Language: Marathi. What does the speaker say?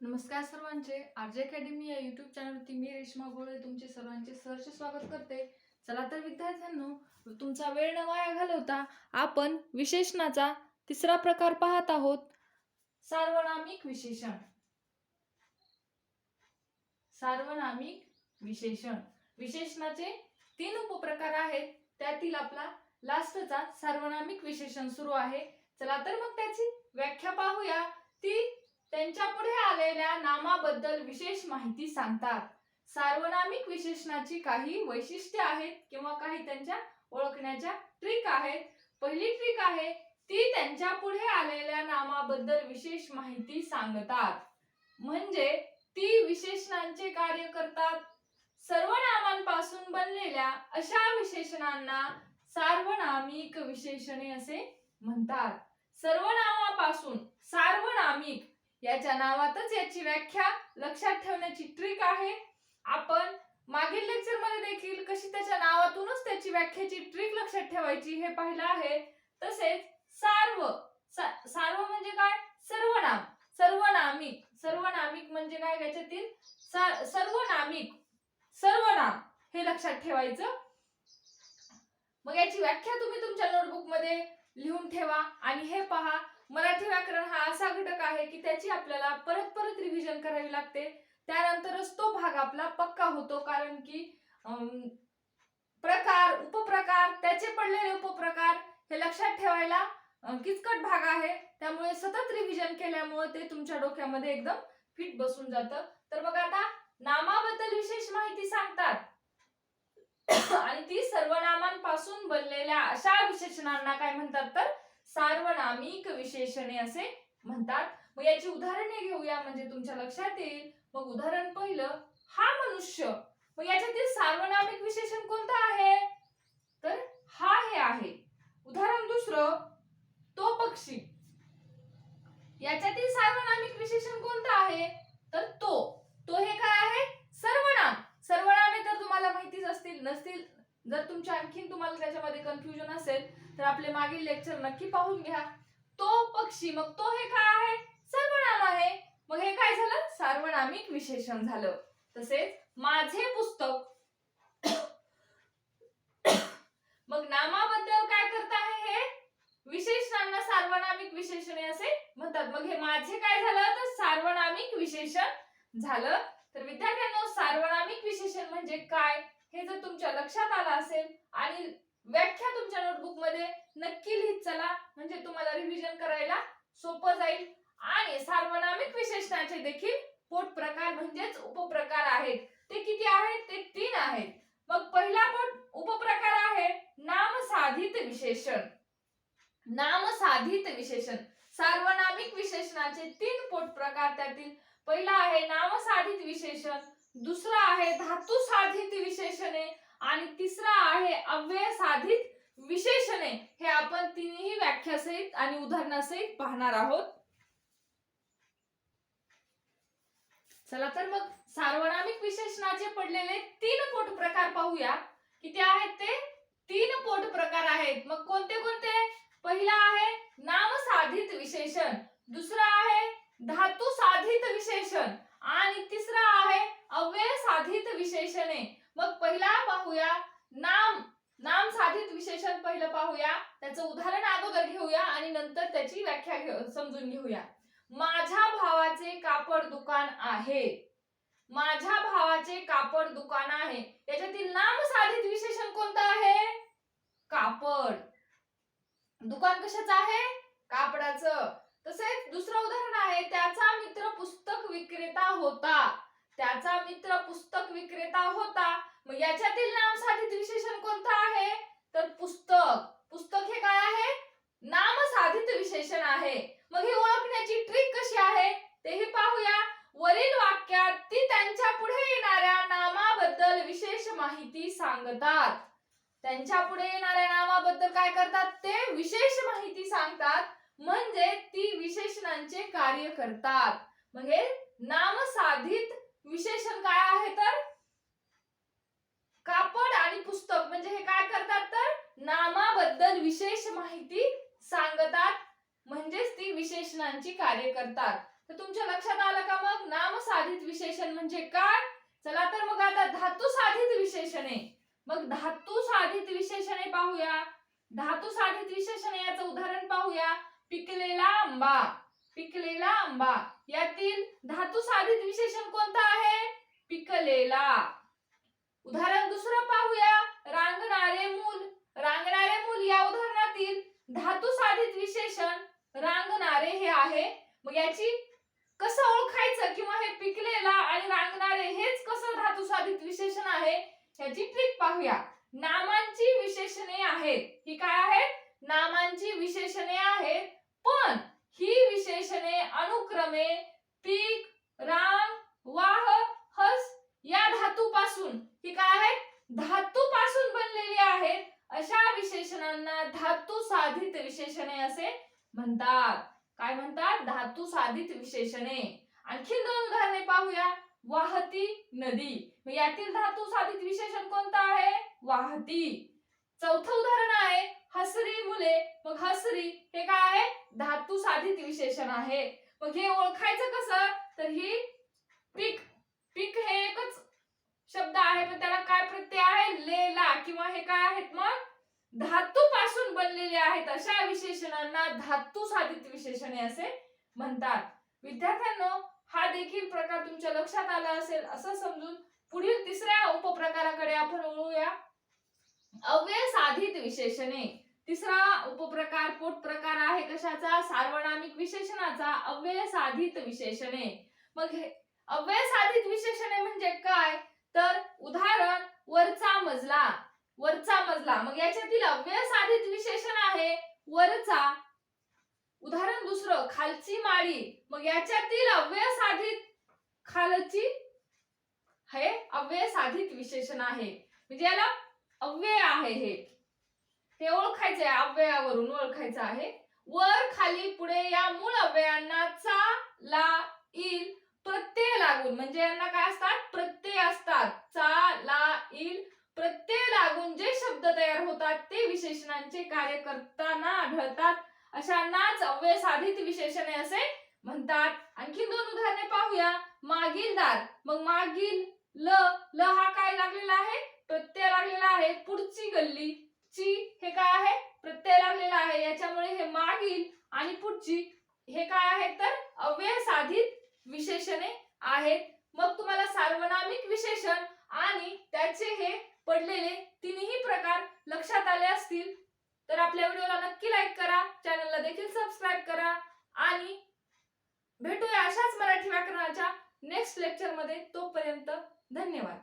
नमस्कार सर्वांचे. आरजे अकॅडमी या युट्यूब चॅनलवरती मी रेश्मा गोळे तुमचे सर्वांचे सहर्ष स्वागत करते. चला तर विद्यार्थ्यांनो तुमचा वेळ न वाया घालवता आपण विशेषणाचा तिसरा प्रकार पाहत आहोत. सार्वनामिक विशेषण. सार्वनामिक विशेषण. विशेषणाचे तीन उपप्रकार आहेत. त्यातील आपला लास्टचा सार्वनामिक विशेषण सुरू आहे. चला तर मग त्याची व्याख्या पाहूया. ती त्यांच्या पुढे आलेल्या नामाबद्दल विशेष माहिती सांगतात. सार्वनामिक विशेषणाची काही वैशिष्ट्ये आहेत किंवा काही त्यांच्या ओळखण्याच्या ट्रिक आहेत. पहिली ट्रिक आहे ती त्यांच्या पुढे आलेल्या नामाबद्दल विशेष माहिती सांगतात. म्हणजे ती विशेषणांचे कार्य करतात. सर्वनामांपासून बनलेल्या अशा विशेषणांना सार्वनामिक विशेषणे असे म्हणतात. सर्वनामापासून सार्वनामिक याच्या नावातच याची व्याख्या लक्षात ठेवण्याची ट्रिक आहे. आपण मागील लेक्चरमध्ये देखील कशी त्याच्या नावातूनच त्याची व्याख्याची ट्रिक लक्षात ठेवायची हे पाहिलं आहे. तसेच सार्व सा- सार्व म्हणजे काय? सर्वनाम सर्वनामिक सर्वनामिक म्हणजे काय याच्यातील? सर्वनामिक सर्वनाम हे लक्षात ठेवायचं. मग याची व्याख्या तुम्ही तुमच्या नोटबुकमध्ये लिहून ठेवा आणि हे पहा मराठी व्याकरण हा असा घटक आहे की त्याची आपल्याला परत परत रिव्हिजन करावी लागते. त्यानंतरच तो भाग आपला पक्का होतो कारण की प्रकार उपप्रकार त्याचे पडलेले उपप्रकार हे लक्षात ठेवायला किचकट भाग आहे. त्यामुळे सतत रिव्हिजन केल्यामुळे ते तुमच्या डोक्यामध्ये एकदम फिट बसून जातं. तर बघा आता नामाबद्दल विशेष माहिती सांगतात. आणि ती सर्वनामांपासून बनलेल्या अशा विशेषणांना काय म्हणतात तर सार्वनामिक विशेषणे असे म्हणतात. मग याची उदाहरणे घेऊया म्हणजे तुमच्या लक्षात येईल. मग उदाहरण पहिलं हा मनुष्य. मग याच्यातील सार्वनामिक विशेषण कोणतं आहे? तर हा हे आहे. उदाहरण दुसरं तो पक्षी. याच्यातील सार्वनामिक विशेषण कोणतं आहे? तर तो तो हे काय आहे सर्वनाम सर्वनामे तर तुम्हाला माहितीच असतील नसतील जर तुमच्या आणखीन तुम्हाला त्याच्यामध्ये कन्फ्युजन असेल तर आपले मागील लेक्चर नक्की पाहून घ्या. तो पक्षी मग तो हे काय आहे? सर्वनाम आहे. मग हे काय झालं? सार्वनामिक विशेषण झालं. तसेच माझे पुस्तक. मग नामाबद्दल काय करत आहे हे? विशेषणांना सार्वनामिक विशेषणे असे म्हणतात. मग हे माझे काय झालं? तर सार्वनामिक विशेषण झालं. तर विद्यार्थ्यांना सार्वनामिक विशेषण म्हणजे काय? हे जर तुमच्या लक्षात आलं असेल आणि व्याख्या तुमच्या नोटबुकमध्ये नक्की लिहित चला. म्हणजे तुम्हाला रिव्हिजन करायला सोपं जाईल. आणि सार्वनामिक विशेषणाचे देखील पोट प्रकार म्हणजेच उपप्रकार आहेत. ते किती आहेत? ते तीन आहेत. मग पहिला पोट उपप्रकार आहे नामसाधित विशेषण. नामसाधित विशेषण. सार्वनामिक विशेषणाचे तीन पोट प्रकार त्यातील. पहिला आहे नामसाधित विशेषण. दुसरा आहे धातू साधित विशेषणे आणि तिसरा आहे अव्यय साधित विशेषणे. हे आपण तिन्ही व्याख्यासहित आणि उदाहरणासहित पाहणार आहोत. चला तर मग सार्वनामिक विशेषणाचे पडलेले तीन पोट प्रकार पाहूया. किती आहेत ते? तीन पोट प्रकार आहेत. मग कोणते कोणते? पहिला आहे नामसाधित विशेषण. दुसरा आहे धातू साधित विशेषण आणि तिसरा आहे अव्यय साधित विशेषणे. मग पहिला पाहूया. नाम नाम साधित विशेषण पहिलं पाहूया. त्याचं उदाहरण अगोदर घेऊया आणि नंतर त्याची व्याख्या समजून घेऊया. माझ्या भावाचे कापड दुकान आहे. माझ्या भावाचे कापड दुकान आहे. याच्यातील नाम साधित विशेषण कोणतं आहे? कापड. दुकान कशाचं आहे? कापडाचं. तसेच दुसरं उदाहरण आहे त्याचा मित्र पुस्तक विक्रेता होता. त्याचा मित्र पुस्तक विक्रेता होता. मग याच्यातील नाम साधित विशेषण कोणतं आहे? तर पुस्तक. पुस्तक हे काय आहे? नाम साधित विशेषण आहे. मग हे ओळखण्याची ट्रिक कशी आहे? तेही पाहूया. वरील वाक्यात ती त्यांच्या पुढे येणाऱ्या नामाबद्दल विशेष माहिती सांगतात. त्यांच्या पुढे येणाऱ्या नामाबद्दल काय करतात? ते विशेष माहिती सांगतात. म्हणजे ती विशेषणांचे कार्य करतात. मग हे नामसाधित विशेषण काय आहे तर? कापड आणि पुस्तक. म्हणजे हे काय करतात तर? नामाबद्दल विशेष माहिती सांगतात. म्हणजेच ती विशेषणांची कार्य करतात. तर तुमच्या लक्षात आलं का मग? नाम साधित विशेषण म्हणजे काय? चला तर मग आता धातू साधित विशेषणे. मग धातू साधित विशेषणे पाहूया. धातू साधित विशेषणे याचं उदाहरण पाहूया. पिकलेला आंबा. पिकलेला आंबा. यातील धातू साधित विशेषण कोणतं आहे? पिकलेला. उदाहरण दुसरं पाहूया. रांगणारे मूल. रांगणारे मूल या उदाहरणातील धातू साधित विशेषण रांगणारे हे आहे. मग याची कसं ओळखायचं किंवा हे पिकलेला आणि रांगणारे हेच कसं धातू साधित विशेषण आहे? ह्याची ट्रिक पाहूया. नामांची विशेषणे आहेत. ही काय आहेत? नामांची विशेषणे आहेत. पण ही विशेषणे अनुक्रमे पीक राम वाह हस या धातूपासून. ही काय आहेत? धातूपासून बनलेली आहेत. अशा विशेषणांना धातू साधित विशेषणे असे म्हणतात. काय म्हणतात? धातू साधित विशेषणे. आणखी दोन उदाहरणे पाहूया. वाहती नदी. मग यातील धातू साधित विशेषण कोणतं आहे? वाहती. चौथं उदाहरण आहे. हसरी मुले मग हसरी हे काय आहे? धातू साधित विशेषण आहे. मग हे ओळखायचं कसं? तर ही पीक पीक हे एकच शब्द आहे पण त्याला काय प्रत्यय आहे? लेला किंवा हे काय आहेत मग? धातू पासून बनलेले आहेत अशा विशेषणांना धातू साधित विशेषणे असे म्हणतात. विद्यार्थ्यांनो हा देखील प्रकार तुमच्या लक्षात आला असेल असं समजून पुढील तिसऱ्या उपप्रकारा अव्यय साधित विशेषणे. तिसरा उपप्रकार पोट प्रकार आहे कशाचा? सार्वनामिक विशेषणाचा. अव्यय साधित विशेषणे. मग हे अव्यय साधित विशेषणे म्हणजे काय? तर उदाहरण वरचा मजला. वरचा मजला. मग याच्यातील अव्यय साधित विशेषण आहे वरचा. उदाहरण दुसरं खालची माळी. मग याच्यातील अव्यय साधित खालची हे अव्यय साधित विशेषण आहे. म्हणजे याला अव्यय आहे हे. हे ओळखायचे अव्ययावरून ओळखायचं आहे. वर खाली पुढे या मूळ अव्ययांना चा ला इल प्रत्यय लागून म्हणजे यांना काय असतात? प्रत्यय असतात. चा ला इल प्रत्यय लागून जे शब्द तयार होतात ते विशेषणांचे कार्य करताना आढळतात. अशांनाच अव्यय साधित विशेषणे असे म्हणतात. आणखी दोन उदाहरणे पाहूया. मागील दार. मग मागील ल ल हा काय लागलेला आहे? प्रत्यय लागलेला आहे पुढची गल्ली. ची हे काय आहे? प्रत्यय लागलेला आहे. याच्यामुळे हे मागील आणि पुढची हे काय आहेत तर अव्यय साधित विशेषणे आहेत. मग तुम्हाला सार्वनामिक विशेषण आणि त्याचे हे पडलेले तिन्ही प्रकार लक्षात आले असतील तर आपल्या व्हिडिओला नक्की लाईक करा. चॅनलला देखील सबस्क्राईब करा. आणि भेटूया अशाच मराठी व्याकरणाच्या नेक्स्ट लेक्चरमध्ये. तोपर्यंत धन्यवाद.